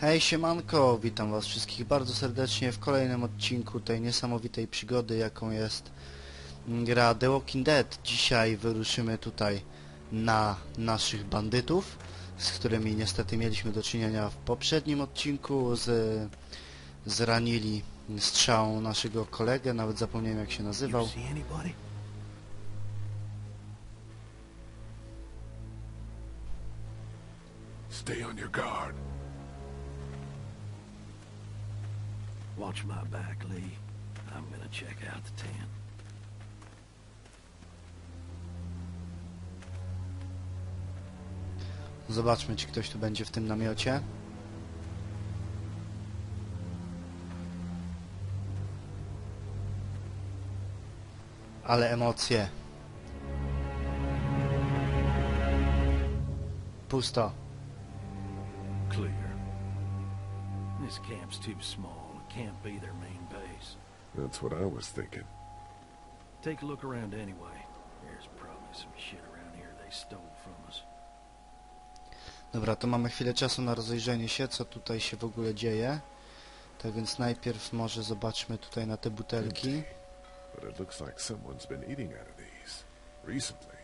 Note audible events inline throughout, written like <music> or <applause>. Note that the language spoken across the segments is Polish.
Hej siemanko, witam was wszystkich bardzo serdecznie w kolejnym odcinku tej niesamowitej przygody jaką jest gra The Walking Dead. Dzisiaj wyruszymy tutaj na naszych bandytów, z którymi niestety mieliśmy do czynienia w poprzednim odcinku, z, zranili strzałą naszego kolegę, nawet zapomniałem jak się nazywał. Stay on your guard. Watch my back, Lee. I'm gonna check out the tent. Zobaczmy czy ktoś tu będzie w tym namiocie. Ale emocje. Pusto. Clear. This camp's too small. Can't be their main base. That's what I was thinking. Take a look around anyway. There's probably some shit around here they stole from us. Dobra, to mamy chwilę czasu na rozejrzenie się, co tutaj się w ogóle dzieje. Tak więc najpierw może zobaczmy tutaj na te butelki. But it looks like someone's been eating out of these. Recently.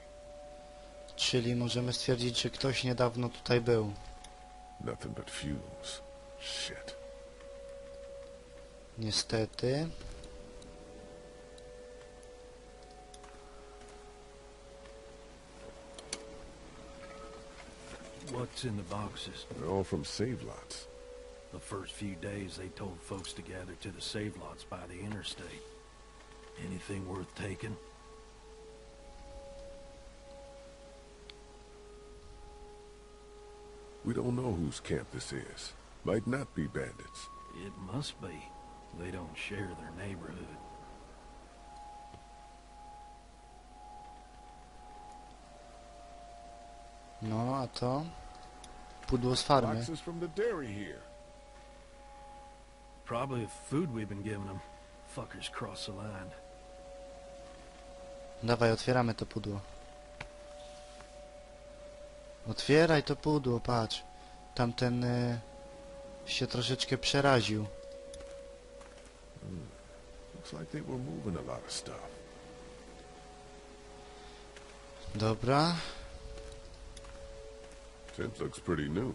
Czyli możemy stwierdzić, że ktoś niedawno tutaj był. Nothing but fumes. Shit. Niestety. What's in the boxes? They're all from save lots. The first few days they told folks to gather to the save lots by the interstate. Anything worth taking? We don't know whose camp this is. Might not be bandits. It must be. They don't share their neighborhood. No, a to? Pudło z farmy. Boxes from the dairy here. Probably the food we've been giving them. Fuckers cross the line. Dawaj, otwieramy to pudło. Otwieraj to pudło, patrz. Tamten y, się troszeczkę przeraził. Looks like they were moving a lot of stuff. Dobra. Tent looks pretty new.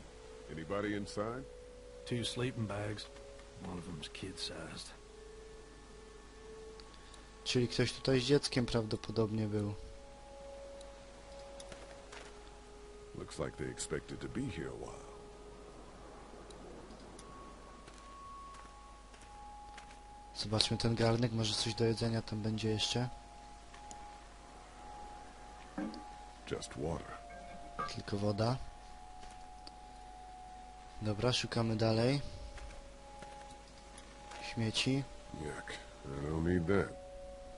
Anybody inside? Two sleeping bags. One of them's kid-sized. Czyli ktoś tutaj z dzieckiem prawdopodobnie był. Looks like they expected to be here a while. Zobaczmy ten garnek, może coś do jedzenia tam będzie jeszcze. Tylko woda. Dobra, szukamy dalej. Śmieci. That.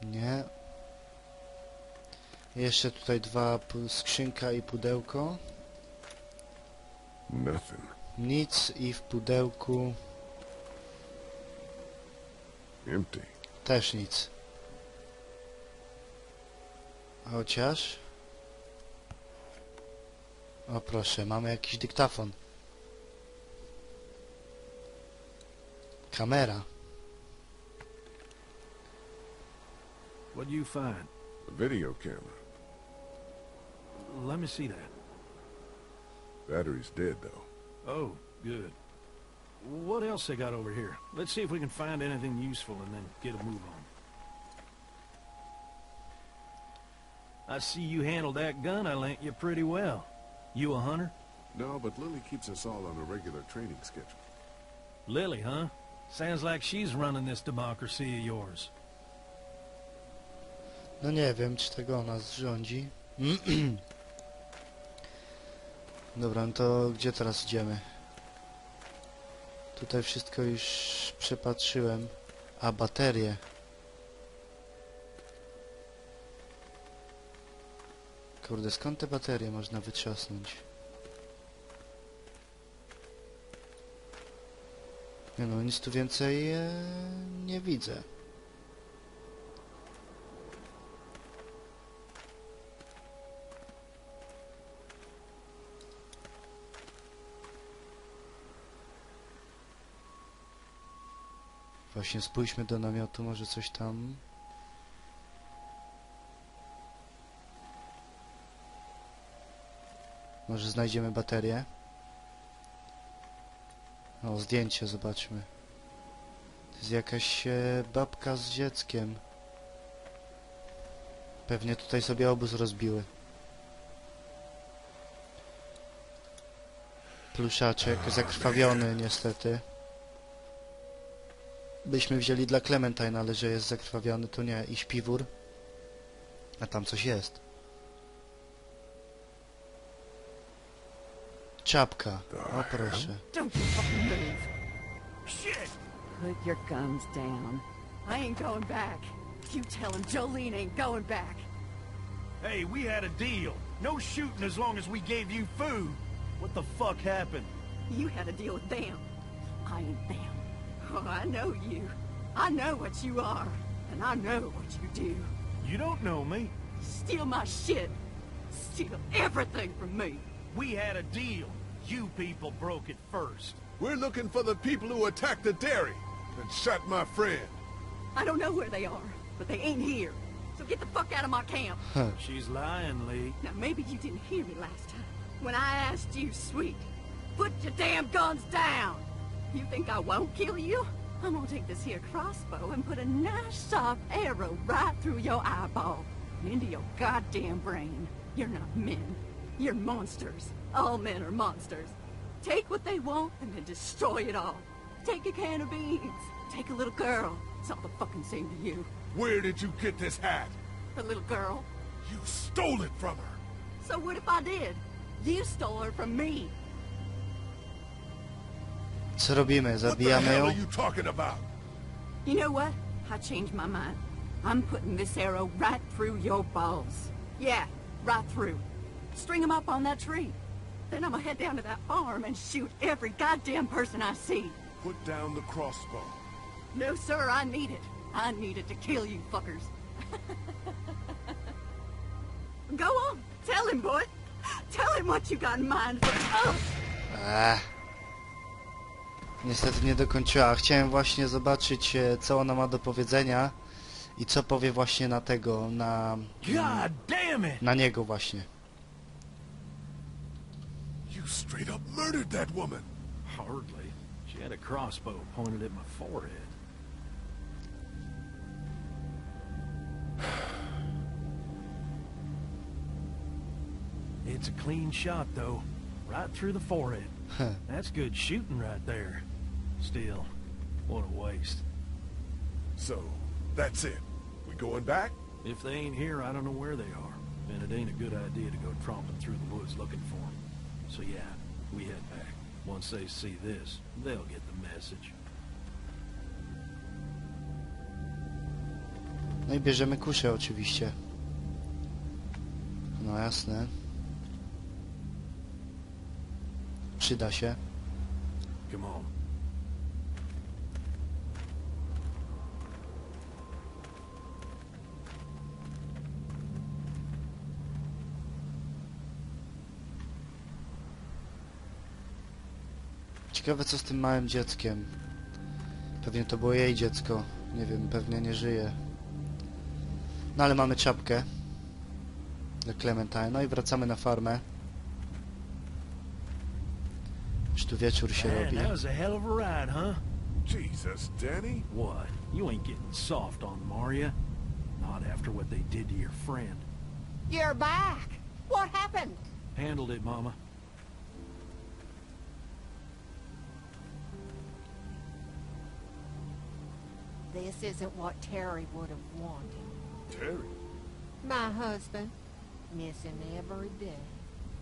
Nie. Jeszcze tutaj dwa skrzynka i pudełko. Nic i w pudełku Empty. też nic. Chociaż... O proszę, mamy jakiś dyktafon. Kamera. What do you find? A video camera. Let me see that. Battery's dead, though. Oh, good. What else they got over here? Let's see if we can find anything useful and then get a move on. I see you handled that gun I lent you pretty well. You a hunter? No, but Lily keeps us all on a regular training schedule. Lily, huh? Sounds like she's running this democracy of yours. No nie wiem, czy tego ona zrządzi. <clears throat> Dobra, no to gdzie teraz idziemy? Tutaj wszystko już przepatrzyłem. A, baterie. Kurde, skąd te baterie można wytrzasnąć? Nie no, nic tu więcej e, nie widzę. Właśnie spójrzmy do namiotu, może coś tam... Może znajdziemy baterię? O, zdjęcie zobaczmy. To jest jakaś e, babka z dzieckiem. Pewnie tutaj sobie obóz rozbiły. Pluszaczek, zakrwawiony niestety. Byśmy wzięli dla Clementine, ale że jest zakrwawiony to nie. I śpiwór. A tam coś jest. Czapka. O proszę. Don't you fucking move. Shit! Put your guns down. I ain't going back. You tell him Jolene ain't going back. Hey, we had a deal. No shooting as long as we gave you food. What the fuck happened? You had a deal with them. I ain't them. Oh, I know you. I know what you are. And I know what you do. You don't know me. Steal my shit. Steal everything from me. We had a deal. You people broke it first. We're looking for the people who attacked the dairy and shot my friend. I don't know where they are, but they ain't here. So get the fuck out of my camp. She's lying, Lee. Now, maybe you didn't hear me last time. When I asked you, sweet, put your damn guns down. You think I won't kill you? I'm gonna take this here crossbow and put a nice sharp arrow right through your eyeball and into your goddamn brain. You're not men. You're monsters. All men are monsters. Take what they want and then destroy it all. Take a can of beans. Take a little girl. It's all the fucking same to you. Where did you get this hat? The little girl. You stole it from her. So what if I did? You stole her from me. Co robimy? What the Zabijamy hell ją? are you talking about? You know what? I changed my mind. I'm putting this arrow right through your balls. Yeah, right through. String them up on that tree. Then I'm gonna head down to that farm and shoot every goddamn person I see. Put down the crossbow. No, sir, I need it. I need it to kill you fuckers. <laughs> Go on, tell him, boy. Tell him what you got in mind for... Oh! Eee. Niestety nie dokończyła. Chciałem właśnie zobaczyć, e, co ona ma do powiedzenia i co powie właśnie na tego, na, God damn it! na niego właśnie. You straight up murdered that woman. Hardly. She had a crossbow pointed at my forehead. <sighs> It's a clean shot, though. Right through the forehead. That's good shooting right there. Still, what a waste. So, that's it. We going back? If they ain't here, I don't know where they are. And it ain't a good idea to go tromping through the woods looking for them. So yeah, we head back. Once they see this, they'll get the message. No i bierzemy kuszę oczywiście. No jasne. Przyda się. Come on. Ciekawe co z tym małym dzieckiem. Pewnie to było jej dziecko. Nie wiem, pewnie nie żyje. No ale mamy czapkę. Dla Clementine. No i wracamy na farmę. Już tu wieczór się Man, robi. ride, huh? Jesus, Danny. What? You ain't getting soft on Maria? Not after what they did to your friend. You're back. What happened? Handled it, Mama. This isn't what Terry would have wanted. Terry. My husband, miss him every day.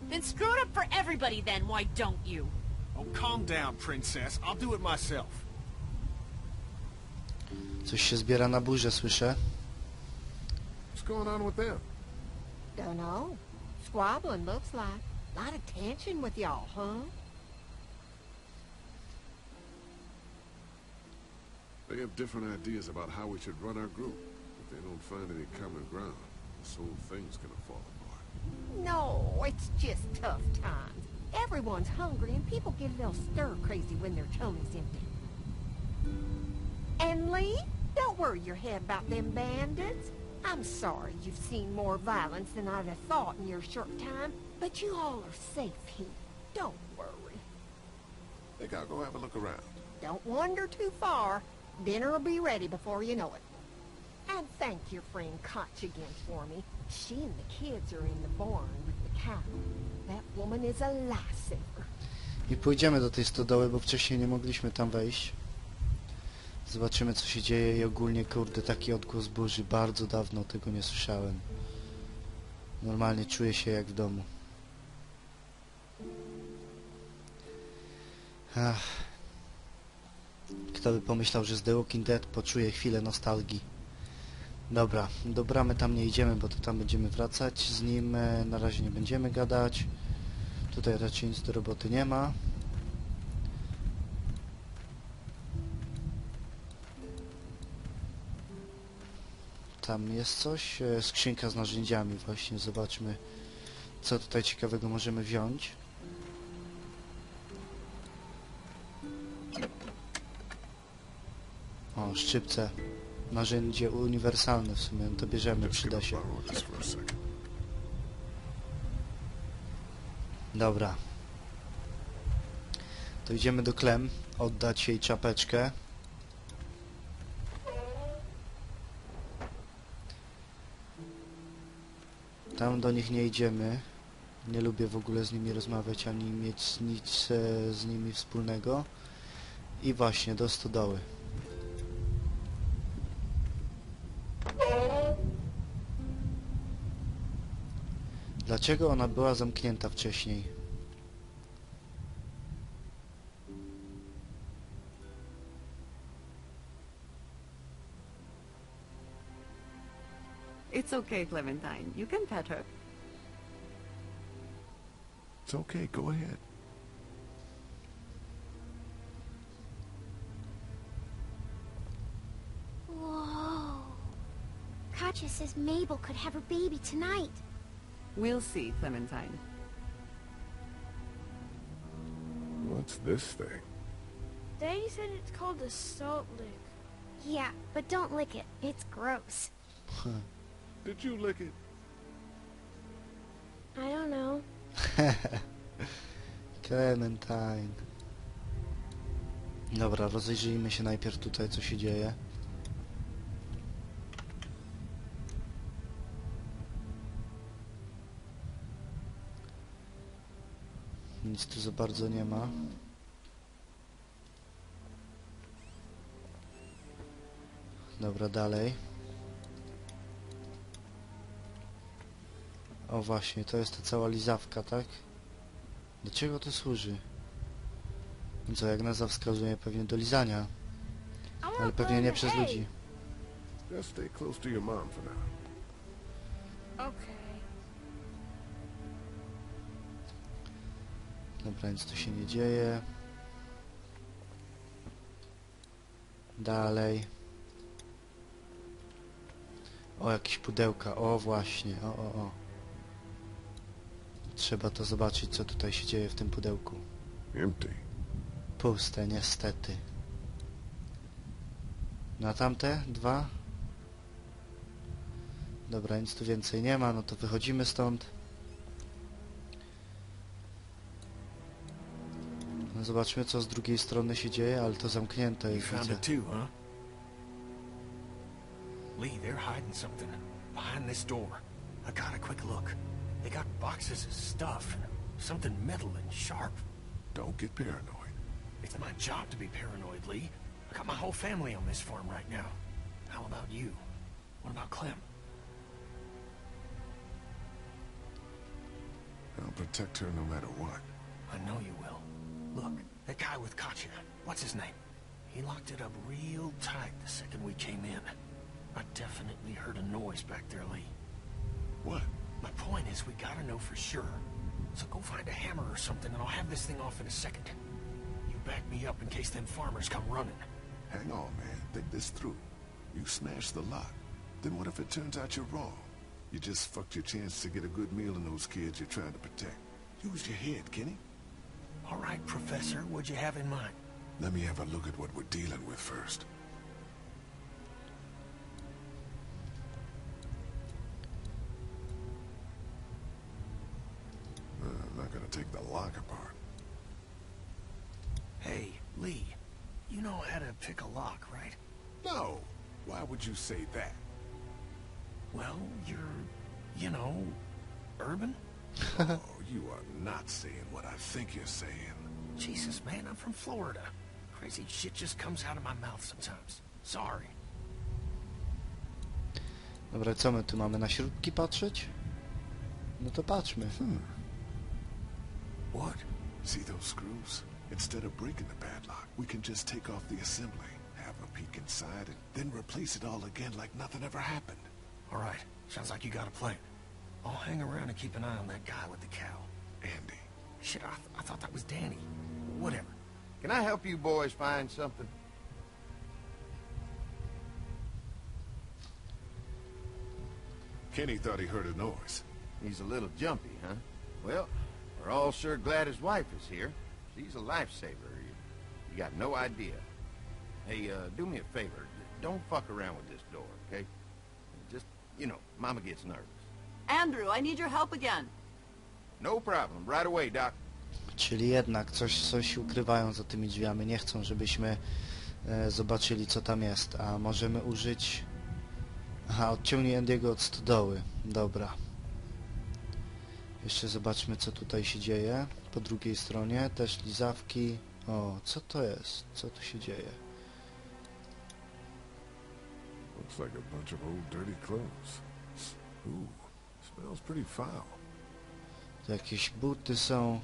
Then screw it up for everybody then, why don't you? Oh, calm down, princess. I'll do it myself. Coś się zbiera na burzę, słyszę. What's going on with them? Dunno. Squabbling looks like. A lot of tension with y'all, huh? They have different ideas about how we should run our group. If they don't find any common ground, this whole thing's gonna fall apart. No, it's just tough times. Everyone's hungry and people get a little stir crazy when their tummy's empty. And Lee, don't worry your head about them bandits. I'm sorry you've seen more violence than I'd have thought in your short time, but you all are safe here. Don't worry. Think I'll go have a look around. Don't wander too far. Dinner'll be ready before you know it. And thank your friend Koch again for me. She and the kids are in the barn with the cattle. That woman is a lifesaver. I pójdziemy do tej stodoły, bo wcześniej nie mogliśmy tam wejść. Zobaczymy co się dzieje i ogólnie kurde taki odgłos burzy. Bardzo dawno tego nie słyszałem. Normalnie czuję się jak w domu. Ach. Kto by pomyślał, że z The Walking Dead poczuje chwilę nostalgii. Dobra, do bramy tam nie idziemy, bo to tam będziemy wracać. Z nim e, na razie nie będziemy gadać. Tutaj raczej nic do roboty nie ma. Tam jest coś. e, Skrzynka z narzędziami właśnie. Zobaczmy co tutaj ciekawego możemy wziąć. O, szczypce. Narzędzie uniwersalne w sumie. To bierzemy, przyda się. Dobra. To idziemy do Klem, oddać jej czapeczkę. Tam do nich nie idziemy. Nie lubię w ogóle z nimi rozmawiać, ani mieć nic e, z nimi wspólnego. I właśnie, do stodoły. Dlaczego ona była zamknięta wcześniej? It's okay, Clementine. You can pet her. It's okay, go ahead. Whoa. Katya says Mabel could have her baby tonight. We'll see, Clementine. What's this thing? Daddy said it's called a salt lick. Yeah, but don't lick it. It's gross. Did you lick it? I don't know. <laughs> Clementine. Dobra, rozejrzyjmy się najpierw tutaj, co się dzieje. Nic tu za bardzo nie ma. Dobra, dalej. O właśnie, to jest ta cała lizawka, tak? Do czego to służy? No Co, jak nazwa wskazuje, pewnie do lizania, ale pewnie nie przez ludzi. Just stay close to your mom for now. Okay. Dobra, nic tu się nie dzieje. Dalej. O, jakieś pudełka. O, właśnie. O, o, o. Trzeba to zobaczyć, co tutaj się dzieje w tym pudełku. Empty. Puste, niestety. Na tamte dwa? Dobra, nic tu więcej nie ma, no to wychodzimy stąd. No zobaczmy, co z drugiej strony się dzieje, ale to zamknięte You jest, found widzę. it too, huh? Lee, they're hiding something behind this door. I got a quick look. They got boxes of stuff something metal and sharp. Don't get paranoid. It's my job to be paranoid, Lee. I got my whole family on this farm right now. How about you? What about Clem? I'll protect her no matter what. I know you will. Look, that guy with Katya, what's his name? He locked it up real tight the second we came in. I definitely heard a noise back there, Lee. What? My point is, we gotta know for sure. So go find a hammer or something, and I'll have this thing off in a second. You back me up in case them farmers come running. Hang on, man. Think this through. You smashed the lock. Then what if it turns out you're wrong? You just fucked your chance to get a good meal in those kids you're trying to protect. Use your head, Kenny. All right, Professor, what'd you have in mind? Let me have a look at what we're dealing with first. Uh, I'm not gonna take the lock apart. Hey, Lee, you know how to pick a lock, right? No! Why would you say that? Well, you're, you know, urban? <laughs> oh, you are not saying what I think you're saying. Jesus, man, I'm from Florida. Crazy shit just comes out of my mouth sometimes. Sorry. Dobra, co my tu mamy? Na śrubki patrzeć? No to patrzmy. Hmm. What? See those screws? Instead of breaking the padlock, we can just take off the assembly, have a peek inside, and then replace it all again like nothing ever happened. All right, sounds like you got a plan. I'll hang around and keep an eye on that guy with the cow. Andy, Shit, I, th I thought that was Danny. Whatever. Can I help you boys find something? Kenny thought he heard a noise. He's a little jumpy, huh? Well, we're all sure glad his wife is here. She's a lifesaver. You, you got no idea. Hey, uh, do me a favor. Don't fuck around with this door, okay? Just, you know, Mama gets nervous. Andrew, I need your help again. No problem. Right away, Doc. Czyli jednak coś, coś ukrywają za tymi drzwiami. Nie chcą, żebyśmy e, zobaczyli, co tam jest. A możemy użyć... Aha, odciągnij Andiego od stodoły. Dobra. Jeszcze zobaczmy, co tutaj się dzieje. Po drugiej stronie też lizawki. O, co to jest? Co tu się dzieje? Looks like a bunch of old dirty clothes. Ooh, smells pretty foul. Jakieś buty są.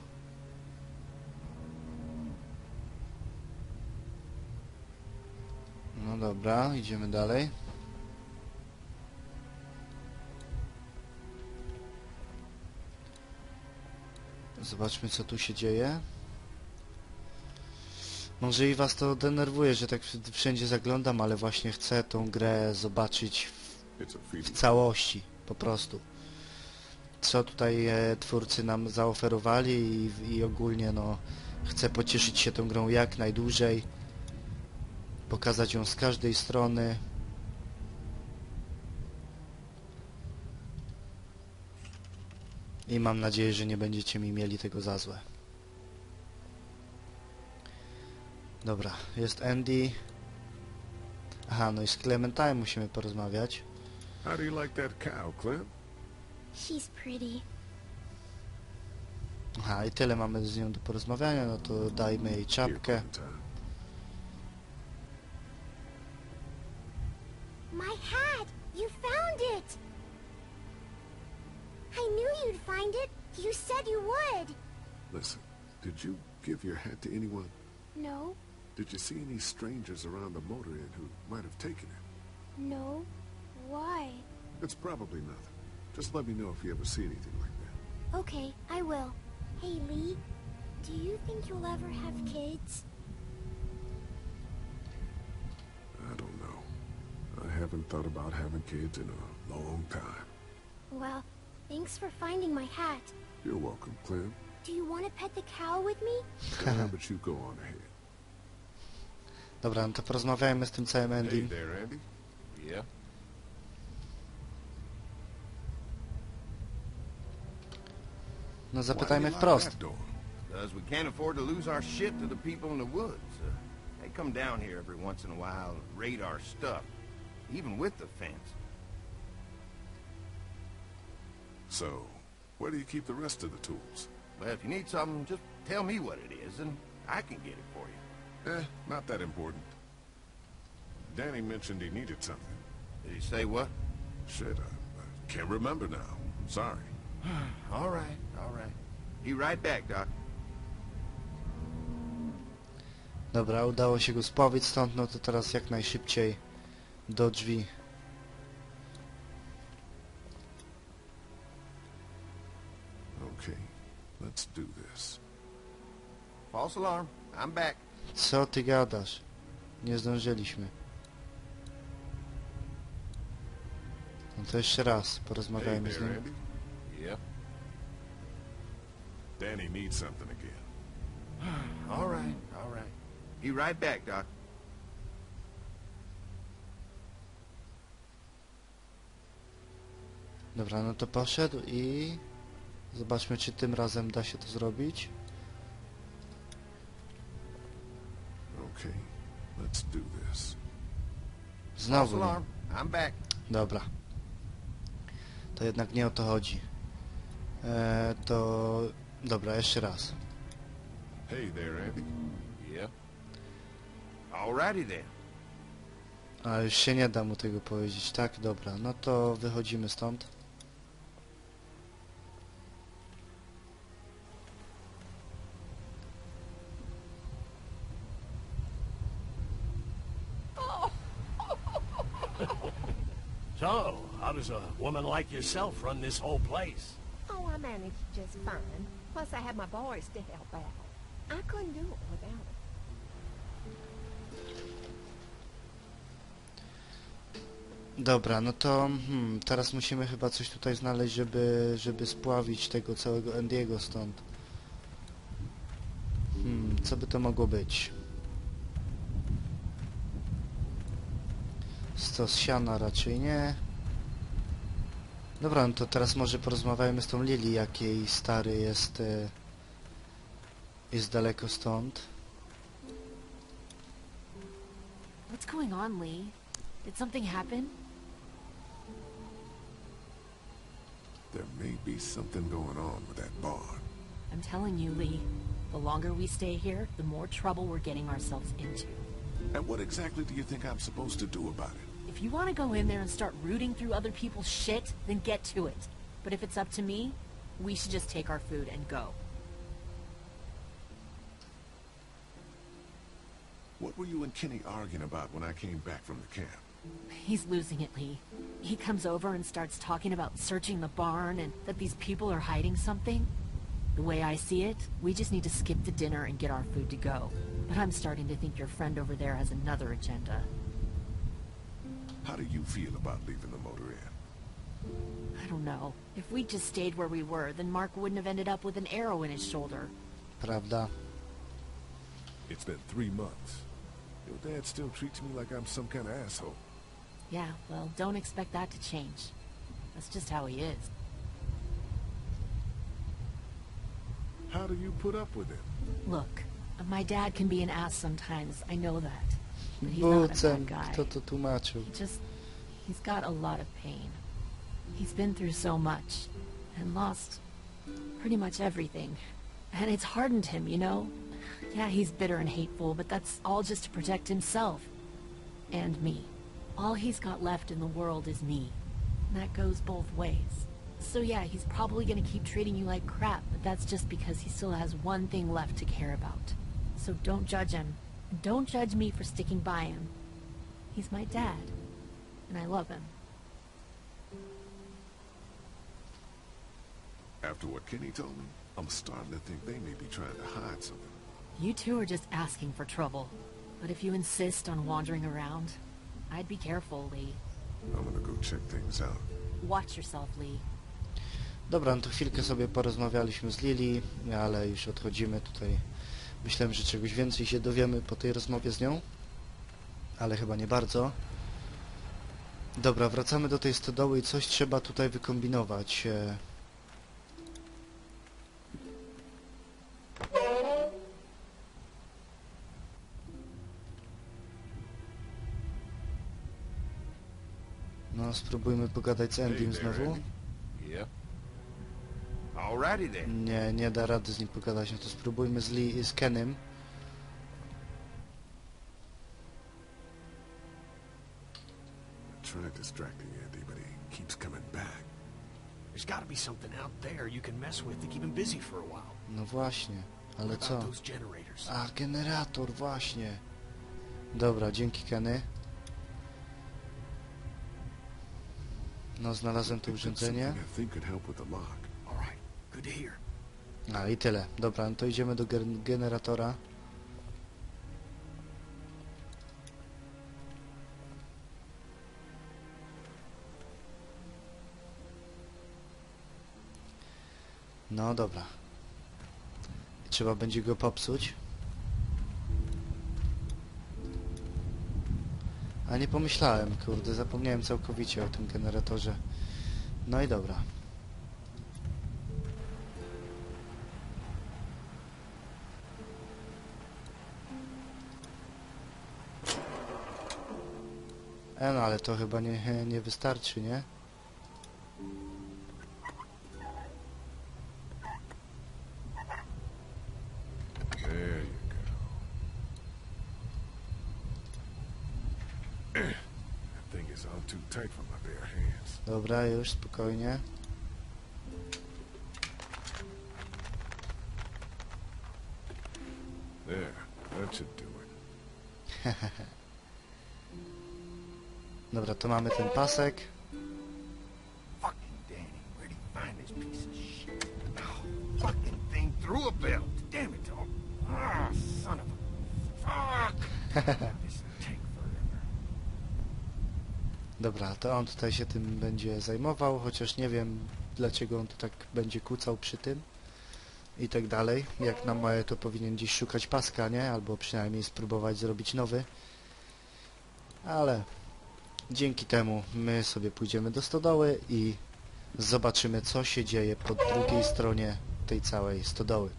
No dobra, idziemy dalej. Zobaczmy co tu się dzieje. Może i was to denerwuje, że tak w- wszędzie zaglądam, ale właśnie chcę tą grę zobaczyć w feeding całości, po prostu. Co tutaj e, twórcy nam zaoferowali i, i ogólnie no chcę pocieszyć się tą grą jak najdłużej, pokazać ją z każdej strony. I mam nadzieję, że nie będziecie mi mieli tego za złe. Dobra, jest Andy. Aha, no i z Clementine musimy porozmawiać. How do you like that cow, Clem? She's pretty. Aha, i tyle mamy z nią do porozmawiania, no to dajmy jej Here, czapkę. Clementine. My hat! You found it! I knew you'd find it. You said you would. Listen, did you give your hat to anyone? No, Did you see any strangers around the motor inn who might have taken it? no. Why? It's probably nothing. Just let me know if you ever see anything like that. Okay, I will. Hey, Lee, do you think you'll ever have kids? I don't know. I haven't thought about having kids in a long time. Well, thanks for finding my hat. You're welcome, Clem. Do you want to pet the cow with me? <laughs> How but you go on ahead. Dobra, no to porozmawiajmy z tym całym Hey Andy. there, Andy. Yeah? No Why zapytajmy do you lock wprost. that? Because we can't afford to lose our shit to the people in the woods. Uh, they come down here every once in a while and raid our stuff, even with the fence. So, where do you keep the rest of the tools? Well, if you need something, just tell me what it is, and I can get it for you. Eh, not that important. Danny mentioned he needed something. Did he say what? Shit, I, I can't remember now. Sorry. <sighs> All right, all right. Be right back, Doc. Dobra, udało się go spowić stąd, no to teraz jak najszybciej do drzwi. Okay, let's do this. False alarm. I'm back. Co ty gadasz? Nie zdążyliśmy. No to jeszcze raz Hey porozmawiajmy z nim. Danny needs something again. <sighs> all right, all right. Be right back, Doc. Dobra, no to poszedł i... Zobaczmy, czy tym razem da się to zrobić. Okay, let's do this. Znowu. I'm back. Dobra. To jednak nie o to chodzi. Eee, to Dobra, jeszcze raz. Hey there, Andy. Yeah. Alrighty then. A już się nie da mu tego powiedzieć. Tak, dobra. No to wychodzimy stąd. <laughs> So, how does a woman like yourself run this whole place? Oh, I managed just fine. Plus, I had my boys to help out. I couldn't do it without them. Dobra, no to hmm, teraz musimy chyba coś tutaj znaleźć, żeby, żeby spławić tego całego Andiego stąd. Hmm, co by to mogło być? Stos siana raczej nie. Dobra, no to teraz może porozmawiajmy z tą Lili, jak jej stary jest... E, jest daleko stąd. What's going on, Lee? Did something happen? There may be something going on with that barn. I'm telling you, Lee. The longer we stay here, the more trouble we're getting ourselves into. And what exactly do you think I'm supposed to do about it? If you want to go in there and start rooting through other people's shit, then get to it. But if it's up to me, we should just take our food and go. What were you and Kenny arguing about when I came back from the camp? He's losing it, Lee. He comes over and starts talking about searching the barn and that these people are hiding something. The way I see it, we just need to skip the dinner and get our food to go. But I'm starting to think your friend over there has another agenda. How do you feel about leaving the motor in? I don't know. If we just stayed where we were, then Mark wouldn't have ended up with an arrow in his shoulder. Pravda. It's been three months. Your dad still treats me like I'm some kind of asshole. Yeah, well, don't expect that to change. That's just how he is. How do you put up with it? Look, my dad can be an ass sometimes, I know that. He's not a bad guy. kto to tłumaczył? He just, he's got a lot of pain. He's been through so much, and lost pretty much everything. And it's hardened him, you know? Yeah, he's bitter and hateful, but that's all just to protect himself. And me. All he's got left in the world is me. And that goes both ways. So yeah, he's probably gonna keep treating you like crap, but that's just because he still has one thing left to care about. So don't judge him. And don't judge me for sticking by him. He's my dad. And I love him. After what Kenny told me, I'm starting to think they may be trying to hide something. You two are just asking for trouble. But if you insist on wandering around, I'd be careful, Lee. I'm gonna go check things out. Watch yourself, Lee. Dobra, no to chwilkę sobie porozmawialiśmy z Lili, ale już odchodzimy tutaj. Myślałem, że czegoś więcej się dowiemy po tej rozmowie z nią, ale chyba nie bardzo. Dobra, wracamy do tej stodoły i coś trzeba tutaj wykombinować. E, No, spróbujmy pogadać z Endym znowu. Alrighty then. Nie, nie da rady z nim pogadać, no to spróbujmy z, Lee, z Kenem. Tried distracting Andy, but he keeps coming back. There's got to be something out there you can mess with to keep him busy for a while. No właśnie, ale co? A, generator, właśnie. Dobra, dzięki Kenny. No, znalazłem to urządzenie. A, i tyle. Dobra, no to idziemy do gen generatora. No dobra. Trzeba będzie go popsuć. A nie pomyślałem, kurde, zapomniałem całkowicie o tym generatorze. No i dobra. E no, ale to chyba nie, nie wystarczy, nie? Dobra, już, spokojnie. There, that should do it. <laughs> To mamy ten pasek. Ah. <laughs> Dobra, to on tutaj się tym będzie zajmował, chociaż nie wiem dlaczego on tu tak będzie kucał przy tym i tak dalej. Jak na moje to powinien gdzieś szukać paska, nie? Albo przynajmniej spróbować zrobić nowy. Ale dzięki temu my sobie pójdziemy do stodoły i zobaczymy co się dzieje po drugiej stronie tej całej stodoły.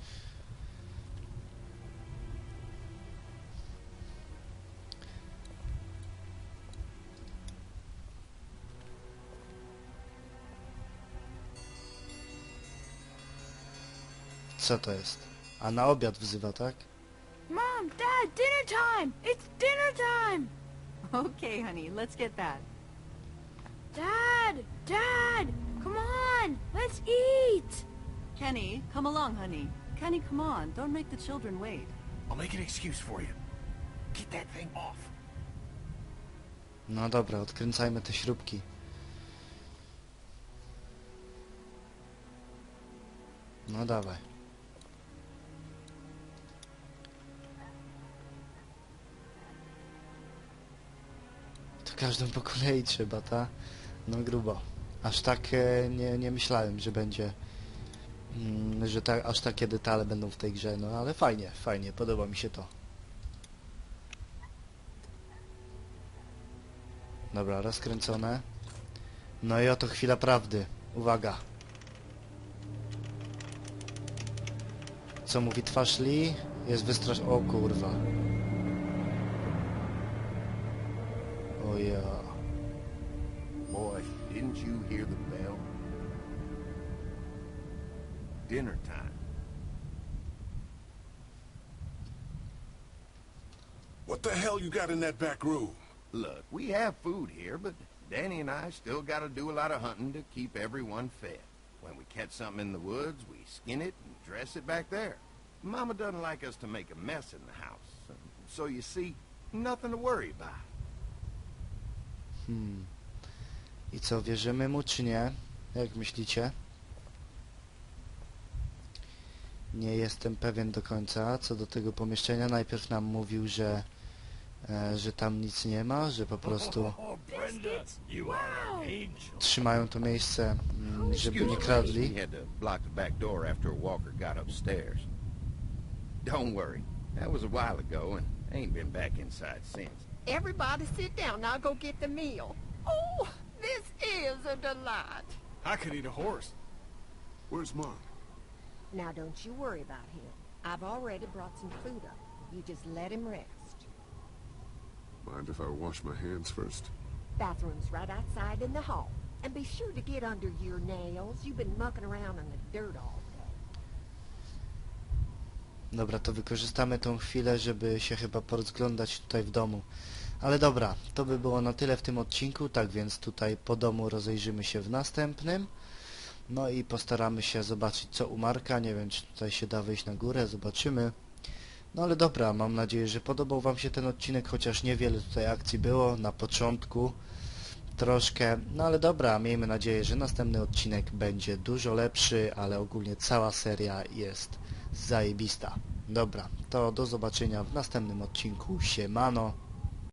Co to jest? A na obiad wzywa, tak? Mom, Dad, dinner time! It's dinner time! <laughs> Okay, honey, let's get that. Dad! Dad! Come on! Let's eat! Kenny, come along, honey. Kenny, come on. Don't make the children wait. I'll make an excuse for you. Get that thing off. No dobra, odkręcajmy te śrubki. No dawaj. Każdą po kolei trzeba, ta? No grubo. Aż tak e, nie, nie myślałem, że będzie... Mm, że ta, aż takie detale będą w tej grze, no ale fajnie, fajnie, podoba mi się to. Dobra, rozkręcone. No i oto chwila prawdy. Uwaga. Co mówi twarz Lee? Jest wystrasz... O kurwa. Ja. Uh, boy, didn't you hear the bell? Dinner time. What the hell you got in that back room? Look, we have food here, but Danny and I still gotta do a lot of hunting to keep everyone fed. When we catch something in the woods, we skin it and dress it back there. Mama doesn't like us to make a mess in the house. So you see, nothing to worry about. Hmm. I co, wierzymy mu czy nie? Jak myślicie? Nie jestem pewien do końca co do tego pomieszczenia. Najpierw nam mówił, że, e, że tam nic nie ma, że po prostu <laughs> trzymają to miejsce, mm, żeby nie kradli. Don't worry, that was a while ago and ain't been back inside since. Everybody sit down. I'll go get the meal. Oh, this is a delight. I could eat a horse. Where's Mom? Now don't you worry about him. I've already brought some food up. You just let him rest. Mind if I wash my hands first? Bathroom's right outside in the hall. And be sure to get under your nails. You've been mucking around in the dirt all day. Dobra, to wykorzystamy tą chwilę, żeby się chyba porozglądać tutaj w domu. Ale dobra, to by było na tyle w tym odcinku, tak więc tutaj po domu rozejrzymy się w następnym. No i postaramy się zobaczyć co u Marka, nie wiem czy tutaj się da wyjść na górę, zobaczymy. No ale dobra, mam nadzieję, że podobał Wam się ten odcinek, chociaż niewiele tutaj akcji było na początku. Troszkę, no ale dobra, miejmy nadzieję, że następny odcinek będzie dużo lepszy, ale ogólnie cała seria jest zajebista. Dobra, to do zobaczenia w następnym odcinku. Siemano.